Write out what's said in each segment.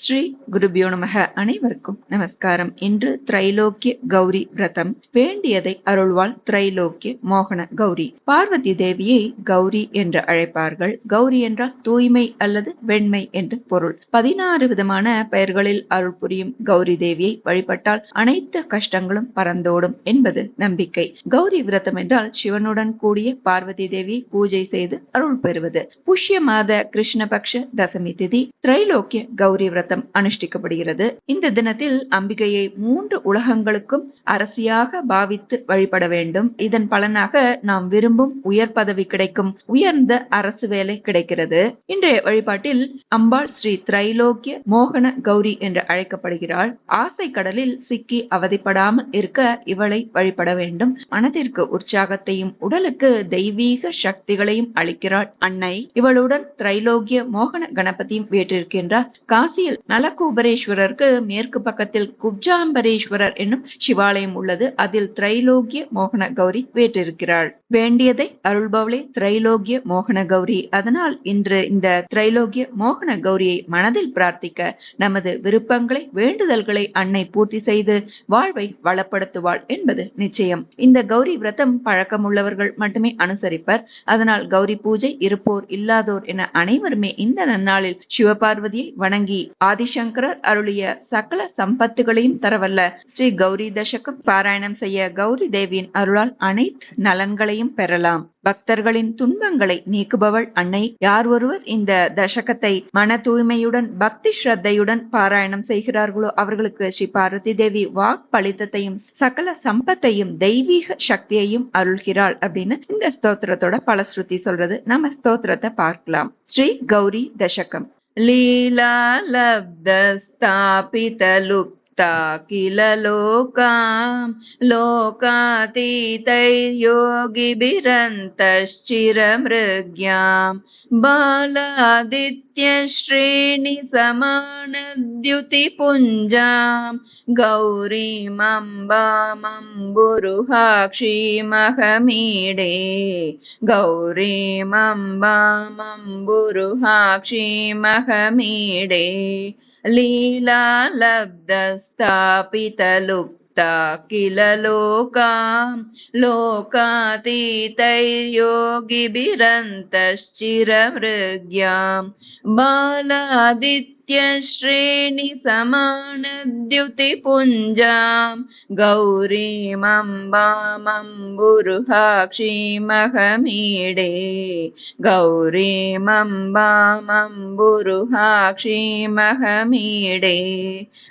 ஸ்ரீ குருபியோ நமக. அனைவருக்கும் நமஸ்காரம். இன்று திரைலோக்கிய கௌரி விரதம். வேண்டியதை அருள்வாள் திரைலோக்கிய மோகன கௌரி. பார்வதி தேவியை கௌரி என்று அழைப்பார்கள். கௌரி என்றால் தூய்மை அல்லது வெண்மை என்று பொருள். பதினாறு விதமான பெயர்களில் அருள் புரியும் கௌரி தேவியை வழிபட்டால் அனைத்து கஷ்டங்களும் பறந்தோடும் என்பது நம்பிக்கை. கௌரி விரதம் என்றால் சிவனுடன் கூடிய பார்வதி தேவியை பூஜை செய்து அருள் பெறுவது. புஷ்ய மாத கிருஷ்ணபக்ஷ தசமி திதி. திரைலோக்கிய கௌரி விரதம். விரதம் அனுஷ்டிக்கப்படுகிறது. இந்த தினத்தில் அம்பிகையை மூன்று உலகங்களுக்கும் அரசியாக பாவித்து வழிபட வேண்டும். இதன் பலனாக நாம் விரும்பும் உயர் பதவி கிடைக்கும். உயர்ந்த அரசு வேலை கிடைக்கிறது. இன்றைய வழிபாட்டில் அம்பாள் ஸ்ரீ திரைலோக்கிய மோகன கௌரி என்று அழைக்கப்படுகிறாள். ஆசை கடலில் சிக்கி அவதிப்படாமல் இருக்க இவளை வழிபட வேண்டும். மனதிற்கு உற்சாகத்தையும் உடலுக்கு தெய்வீக சக்திகளையும் அளிக்கிறாள் அன்னை. இவளுடன் திரைலோக்கிய மோகன கணபதியும் வீற்றிருக்கின்றார் காசியில் நலகூபரேஸ்வரருக்கு மேற்கு பக்கத்தில் குப்ஜாம்பரேஸ்வரர் என்னும் சிவாலயம் உள்ளது. அதில் திரைலோக்கிய மோகன கௌரி வேற்றிருக்கிறாள். வேண்டியதை அருள்பவளே திரைலோக்கிய மோகன கௌரி. அதனால் இன்று இந்த திரைலோக்கிய மோகன கௌரியை மனதில் பிரார்த்திக்க நமது விருப்பங்களை வேண்டுதல்களை அன்னை பூர்த்தி செய்து வாழ்வை வளப்படுத்துவாள் என்பது நிச்சயம். இந்த கௌரி விரதம் பழக்கமுள்ளவர்கள் மட்டுமே அனுசரிப்பர். அதனால் கௌரி பூஜை இருப்போர் இல்லாதோர் என அனைவருமே இந்த நன்னாளில் சிவபார்வதியை வணங்கி ஆதிசங்கரர் அருளிய சகல சம்பத்துகளையும் தரவல்ல. ஸ்ரீ கௌரி தசகம் பாராயணம் செய்ய கௌரி தேவியின் அருளால் அனைத்து நலன்களையும் பெறலாம். பக்தர்களின் துன்பங்களை நீக்குபவள் அன்னை. யார் ஒருவர் இந்த தசகத்தை மன தூய்மையுடன் பக்தி ஸ்ரத்தையுடன் பாராயணம் செய்கிறார்களோ அவர்களுக்கு ஸ்ரீ பார்வதி தேவி வாக் சகல சம்பத்தையும் தெய்வீக சக்தியையும் அருள்கிறாள் அப்படின்னு இந்த ஸ்தோத்திரத்தோட பலஸ்ருதி சொல்றது. நம்ம ஸ்தோத்திரத்தை பார்க்கலாம். ஸ்ரீ கௌரி தசகம். लीलालब्धस्थापितलुप्ता किल लोकां लोकातीतैर्योगिभिरन्तश्चिरमृग्यां बालादित्यश्रेणिसमानद्युतिपुञ्जां गौरीमम्बामम्बुरुहाक्षीमहमीडे गौरीमम्बामम्बुरुहाक्षीमहमीडे लीलालब्धस्थापितलुप्ता किल लोकां लोकातीतैर्योगिभिरन्तश्चिरमृग्यां बालादित्यश्रेणिसमानद्युतिपुञ्जां गौरीमम्बामम्बुरुहाक्षीमहमीडे गौरीमम्बामम्बुरुहाक्षीमहमीडे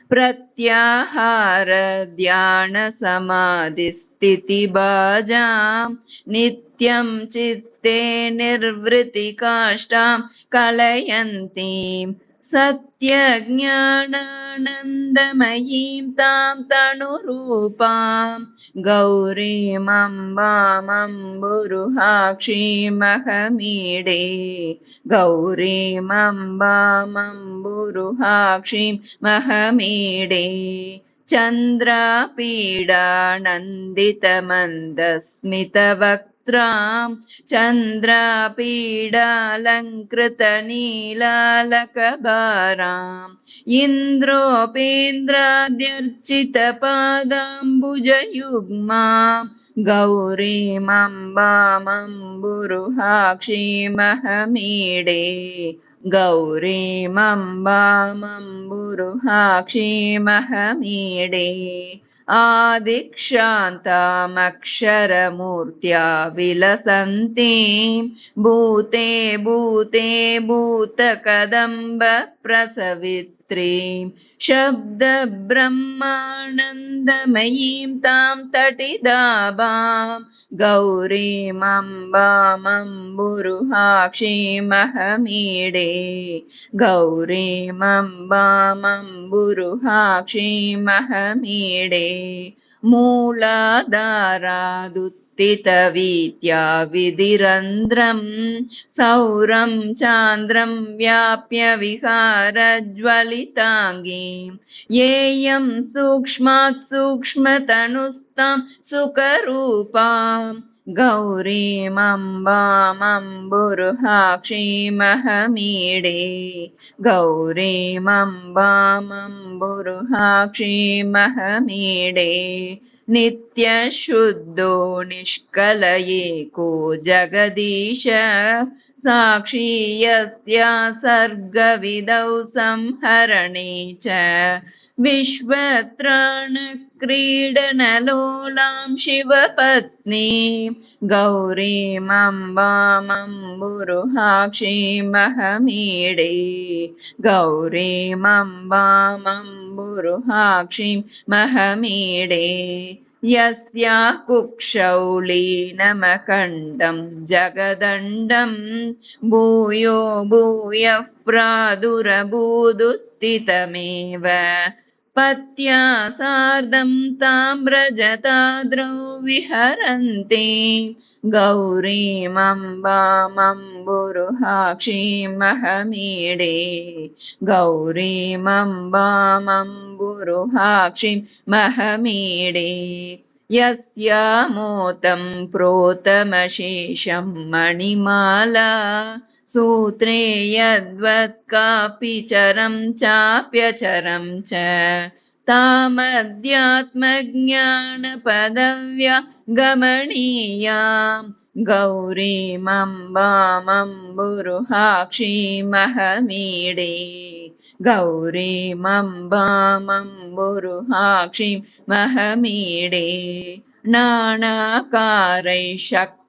प्रत्याहारध्यानसमाधिस्थितिबाजां नित्यं चित्ते निर्वृतिकाष्ठां कलयन्तीं सत्यज्ञानानन्दमयीं तां तनुरूपां गौरीमम्बामम्बुरुहाक्षीमहमीडे गौरीमम्बामम्बुरुहाक्षीं महमीडे चन्द्रापीडालङ्कृतनीलालकबाराम् इन्द्रोपेन्द्राद्यर्चितपादाम्बुजयुग्मां गौरीमम्बामम्बुरुहाक्षीमहमीडे गौरीमम्बामम्बुरुहाक्षीमहमीडे आदिक्षान्तामक्षरमूर्त्या विलसन्तीं भूते भूते शब्दब्रह्मानन्दमयीं तां तटिदाबां गौरीमम्बामम्बुरुहाक्षीमहमीडे गौरीमम्बामम्बुरुहाक्षीमहमीडे मूलाधारादुत्थितवीत्या विधिरन्ध्रं सौरं चान्द्रं व्याप्य विहारज्वलिताङ्गीं। येयं सूक्ष्मात् सूक्ष्मतनुस्तां सुखरूपां गौरीमम्बामम्बुरुहाक्षीमहमीडे। गौरीमम्बामम्बुरुहाक्षीमहमीडे नित्यशुद्धो निष्कलयेको जगदीश साक्षी यस्या सर्गविदौ संहरणे च विश्वत्राणक्रीडनलोलां शिवपत्नी गौरीमम्बामम्बुरुहाक्षीमहमीडे गौरीमम्बामम्बुरुहाक्षीं महमीडे यस्या कुक्षौलीनमखण्डं जगदण्डं भूयो भूयः प्रादुरभूदुत्थितमेव पत्या सार्धं ताम्रजताद्रौ विहरन्ति गौरीमम्बामम्बुरुहाक्षीमहमीडे गौरीमम्बामम्बुरुहाक्षीं महमीडे। यस्या मोतं प्रोतमशेषं मणिमाला सूत्रे यद्वत् कापि चरं चाप्यचरं च तामध्यात्मज्ञानपदव्या गमनीयां गौरीमम्बामम्बुरुहाक्षीमहमीडे गौरीमम्बामम्बुरुहाक्षीं महमीडे। नानाकारैः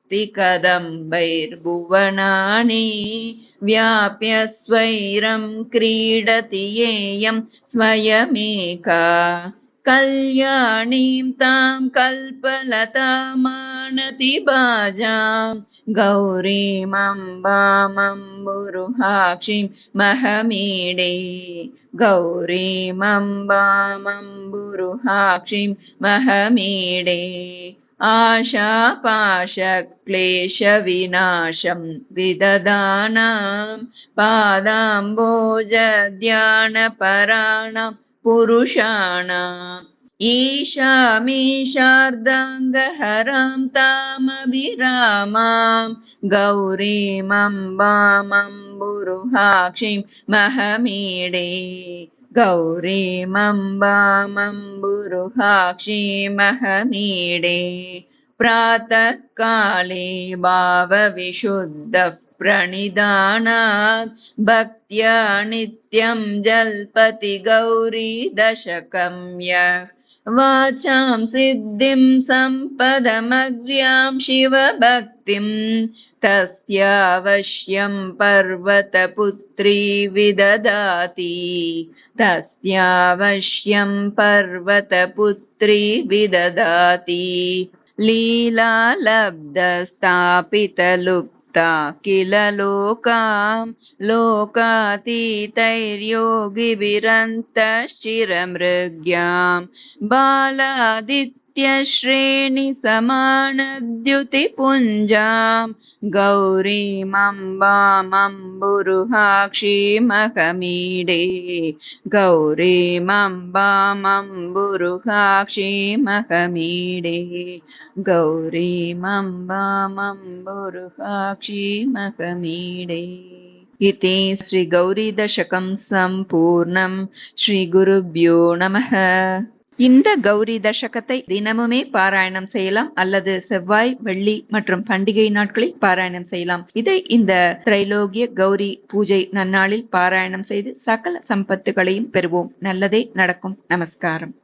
शक्तिकदम्बैर्भुवनानि व्याप्य स्वैरं क्रीडति येयं स्वयमेका। कल्याणीं तां कल्पलतामानति बाजां। गौरीमम्बामम्बुरुहाक्षीं महमीडे। गौरीमम्बामम्बुरुहाक्षीं महमीडे आशापाशक्लेशविनाशं विददानां पादाम्बोजध्यानपराणां पुरुषाणाम् ईशामीशार्दाङ्गहरां तामभिरामां गौरीमम्बामम्बुरुहाक्षीं महमीडे गौरीमम्बामम्बुरुहाक्षीमहमीडे प्रातःकाले भावविशुद्धः प्रणिदानात् भक्त्या नित्यं जल्पति गौरी दशकं यः वाचां सिद्धिं सम्पदमग्र्यां शिवभक्तिं तस्यावश्यं पर्वतपुत्री विददाति। तस्यावश्यं पर्वतपुत्री विददाति। लीलालब्धस्थापितलुप् किल लोकां लोकातीतैर्योगिभिरन्तश्चिरमृग्यां। नित्यश्रेणिसमानद्युतिपुञ्जां गौरीमम्बामम्बुरुहाक्षीमहमीडे। गौरीमम्बामम्बुरुहाक्षीमहमीडे। गौरीमम्बामम्बुरुहाक्षीमहमीडे। इति श्रीगौरीदशकं सम्पूर्णं श्रीगुरुभ्यो नमः। இந்த கௌரி தசகத்தை தினமுமே பாராயணம் செய்யலாம் அல்லது செவ்வாய் வெள்ளி மற்றும் பண்டிகை நாட்களில் பாராயணம் செய்யலாம். இதை இந்த திரைலோகிய கௌரி பூஜை நன்னாளில் பாராயணம் செய்து சகல சம்பத்துகளையும் பெறுவோம். நல்லதே நடக்கும். நமஸ்காரம்.